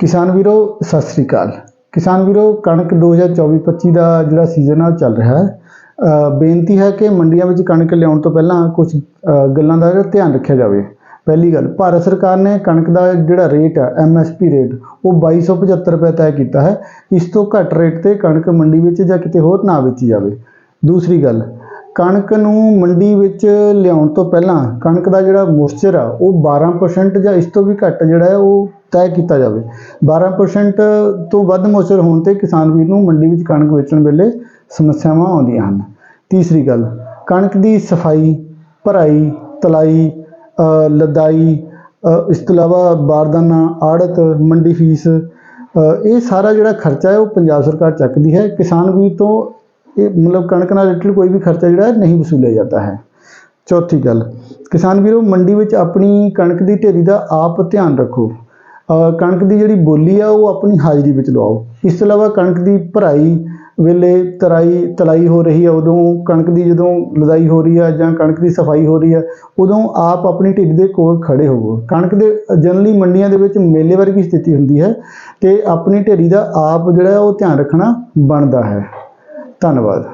ਕਿਸਾਨ ਵੀਰੋ, ਸਤਿ ਸ੍ਰੀ ਅਕਾਲ। ਕਿਸਾਨ ਵੀਰੋ, ਕਣਕ 2024-25 ਦਾ ਜਿਹੜਾ ਸੀਜ਼ਨ ਆ ਚੱਲ ਰਿਹਾ ਹੈ। ਬੇਨਤੀ ਹੈ ਕਿ ਮੰਡੀਆਂ ਵਿੱਚ ਕਣਕ ਲਿਆਉਣ ਤੋਂ ਪਹਿਲਾਂ ਕੁਝ ਗੱਲਾਂ ਦਾ ਧਿਆਨ ਰੱਖਿਆ ਜਾਵੇ। ਪਹਿਲੀ ਗੱਲ, ਭਾਰਤ ਸਰਕਾਰ ਨੇ ਕਣਕ ਦਾ ਜਿਹੜਾ ਰੇਟ ਹੈ ਐਮਐਸਪੀ ਰੇਟ ਉਹ 2275 ਰੁਪਏ ਤੈਅ ਕੀਤਾ ਹੈ। ਇਸ ਤੋਂ ਘੱਟ ਰੇਟ ਤੇ ਕਣਕ ਮੰਡੀ ਵਿੱਚ ਜਾਂ ਕਿਤੇ ਹੋਰ ਨਾ ਵੇਚੀ ਜਾਵੇ। ਦੂਸਰੀ ਗੱਲ ਕਣਕ ਨੂੰ ਮੰਡੀ ਵਿੱਚ ਲਿਆਉਣ ਤੋਂ ਪਹਿਲਾਂ ਕਣਕ ਦਾ ਜਿਹੜਾ ਮੋਇਸਚਰ ਆ, ਉਹ 12% ਜਾਂ ਇਸ ਤੋਂ ਵੀ ਘੱਟ ਜਿਹੜਾ ਹੈ, ਉਹ ਤੈਅ ਕੀਤਾ ਜਾਵੇ। 12% ਤੋਂ ਵੱਧ ਮੋਇਸਚਰ ਹੋਣ ਤੇ ਕਿਸਾਨ ਵੀਰ ਨੂੰ ਮੰਡੀ ਵਿੱਚ ਕਣਕ ਵੇਚਣ ਵੇਲੇ ਸਮੱਸਿਆਵਾਂ ਆਉਂਦੀਆਂ ਹਨ। ਤੀਸਰੀ ਗੱਲ, ਕਣਕ ਦੀ ਸਫ਼ਾਈ, ਭਰਾਈ, ਤਲਾਈ ਲਦਾਈ ਇਸ ਤੋਂ ਇਲਾਵਾ ਬਾਰਦਾਨਾ, ਆੜਤ, ਮੰਡੀ ਫੀਸ ਇਹ ਸਾਰਾ ਜਿਹੜਾ ਖਰਚਾ ਹੈ, ਉਹ ਪੰਜਾਬ ਸਰਕਾਰ ਚੱਕਦੀ ਹੈ। ਕਿਸਾਨ ਵੀਰ ਤੋਂ ਇਹ ਮਤਲਬ ਕਣਕ ਨਾਲ ਰਿਲੇਟਡ ਕੋਈ ਵੀ ਖਰਚਾ ਜਿਹੜਾ ਨਹੀਂ ਵਸੂਲਿਆ ਜਾਂਦਾ ਹੈ। ਚੌਥੀ ਗੱਲ, ਕਿਸਾਨ ਵੀਰੋ, ਮੰਡੀ ਵਿੱਚ ਆਪਣੀ ਕਣਕ ਦੀ ਢੇਰੀ ਦਾ ਆਪ ਧਿਆਨ ਰੱਖੋ। ਕਣਕ ਦੀ ਜਿਹੜੀ ਬੋਲੀ ਆ, ਉਹ ਆਪਣੀ ਹਾਜ਼ਰੀ ਵਿੱਚ ਲਵਾਓ। ਇਸ ਤੋਂ ਇਲਾਵਾ ਕਣਕ ਦੀ ਭਰਾਈ ਵੇਲੇ ਤਰਾਈ, ਤਲਾਈ ਹੋ ਰਹੀ ਹੈ ਉਦੋਂ ਕਣਕ ਦੀ ਜਦੋਂ ਲਦਾਈ ਹੋ ਰਹੀ ਆ ਜਾਂ ਕਣਕ ਦੀ ਸਫ਼ਾਈ ਹੋ ਰਹੀ ਹੈ ਉਦੋਂ ਆਪ ਆਪਣੀ ਢਿੱਡ ਦੇ ਕੋਲ ਖੜੇ ਹੋਵੋ। ਕਣਕ ਦੇ ਜਨਰਲੀ ਮੰਡੀਆਂ ਦੇ ਵਿੱਚ ਮੇਲੇ ਵਰਗੀ ਸਥਿਤੀ ਹੁੰਦੀ ਹੈ ਤੇ ਆਪਣੀ ਢੇਰੀ ਦਾ ਆਪ ਜਿਹੜਾ ਉਹ ਧਿਆਨ ਰੱਖਣਾ ਬਣਦਾ ਹੈ। ਧੰਨਵਾਦ।